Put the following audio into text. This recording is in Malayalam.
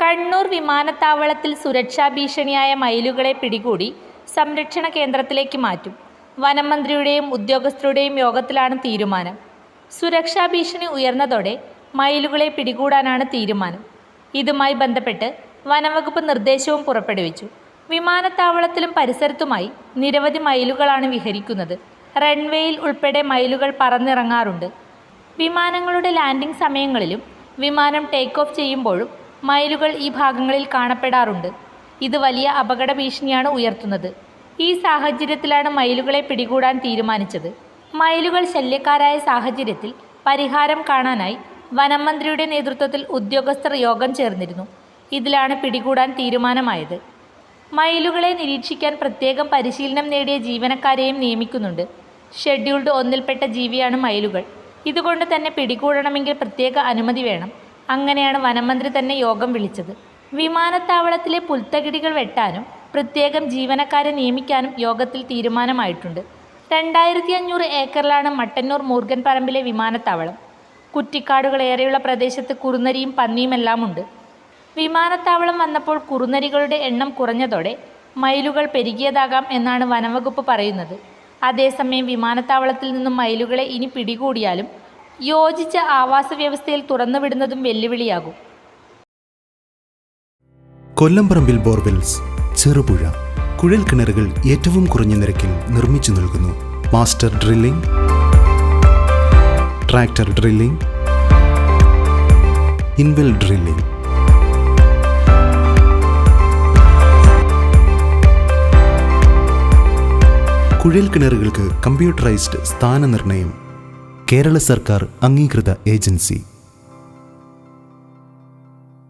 കണ്ണൂർ വിമാനത്താവളത്തിൽ സുരക്ഷാ ഭീഷണിയായ മയിലുകളെ പിടികൂടി സംരക്ഷണ കേന്ദ്രത്തിലേക്ക് മാറ്റും. വനമന്ത്രിയുടെയും ഉദ്യോഗസ്ഥരുടെയും യോഗത്തിലാണ് തീരുമാനം. സുരക്ഷാ ഭീഷണി ഉയർന്നതോടെ മയിലുകളെ പിടികൂടാനാണ് തീരുമാനം. ഇതുമായി ബന്ധപ്പെട്ട് വനംവകുപ്പ് നിർദ്ദേശവും പുറപ്പെടുവിച്ചു. വിമാനത്താവളത്തിലും പരിസരത്തുമായി നിരവധി മയിലുകളാണ് വിഹരിക്കുന്നത്. റൺവേയിൽ ഉൾപ്പെടെ മയിലുകൾ പറന്നിറങ്ങാറുണ്ട്. വിമാനങ്ങളുടെ ലാൻഡിംഗ് സമയങ്ങളിലും വിമാനം ടേക്ക് ഓഫ് ചെയ്യുമ്പോഴും മയിലുകൾ ഈ ഭാഗങ്ങളിൽ കാണപ്പെടാറുണ്ട്. ഇത് വലിയ അപകട ഭീഷണിയാണ് ഉയർത്തുന്നത്. ഈ സാഹചര്യത്തിലാണ് മയിലുകളെ പിടികൂടാൻ തീരുമാനിച്ചത്. മയിലുകൾ ശല്യക്കാരായ സാഹചര്യത്തിൽ പരിഹാരം കാണാനായി വനം മന്ത്രിയുടെ നേതൃത്വത്തിൽ ഉദ്യോഗസ്ഥർ യോഗം ചേർന്നിരുന്നു. ഇതിലാണ് പിടികൂടാൻ തീരുമാനമായത്. മയിലുകളെ നിരീക്ഷിക്കാൻ പ്രത്യേകം പരിശീലനം നേടിയ ജീവനക്കാരെയും നിയമിക്കുന്നുണ്ട്. ഷെഡ്യൂൾഡ് ഒന്നിൽപ്പെട്ട ജീവിയാണ് മയിലുകൾ. ഇതുകൊണ്ട് തന്നെ പിടികൂടണമെങ്കിൽ പ്രത്യേക അനുമതി വേണം. അങ്ങനെയാണ് വനമന്ത്രി തന്നെ യോഗം വിളിച്ചത്. വിമാനത്താവളത്തിലെ പുൽത്തകിടികൾ വെട്ടാനും പ്രത്യേകം ജീവനക്കാരെ നിയമിക്കാനും യോഗത്തിൽ തീരുമാനമായിട്ടുണ്ട്. രണ്ടായിരത്തി അഞ്ഞൂറ് ഏക്കറിലാണ് മട്ടന്നൂർ മൂർഗൻ പറമ്പിലെ വിമാനത്താവളം. കുറ്റിക്കാടുകൾ ഏറെയുള്ള പ്രദേശത്ത് കുറുനരിയും പന്നിയുമെല്ലാം ഉണ്ട്. വിമാനത്താവളം വന്നപ്പോൾ കുറുനരികളുടെ എണ്ണം കുറഞ്ഞതോടെ മയിലുകൾ പെരുകിയതാകാം എന്നാണ് വനംവകുപ്പ് പറയുന്നത്. അതേസമയം വിമാനത്താവളത്തിൽ നിന്നും മയിലുകളെ ഇനി പിടികൂടിയാലും യോജിച്ച ആവാസ വ്യവസ്ഥയിൽ തുറന്നുവിടുന്നതും വെല്ലുവിളിയാകും. കൊല്ലംപറമ്പിൽ ബോർവെൽസ് ചെറുപുഴ കുഴൽ കിണറുകൾ ഏറ്റവും കുറഞ്ഞ നിരക്കിൽ നിർമ്മിച്ചു നൽകുന്നു. Master drilling tractor drilling inwell drilling. കുഴൽ കിണറുകൾക്ക് കമ്പ്യൂട്ടറൈസ്ഡ് സ്ഥാനനിർണയം കേരള സർക്കാർ അംഗീകൃത ഏജൻസി.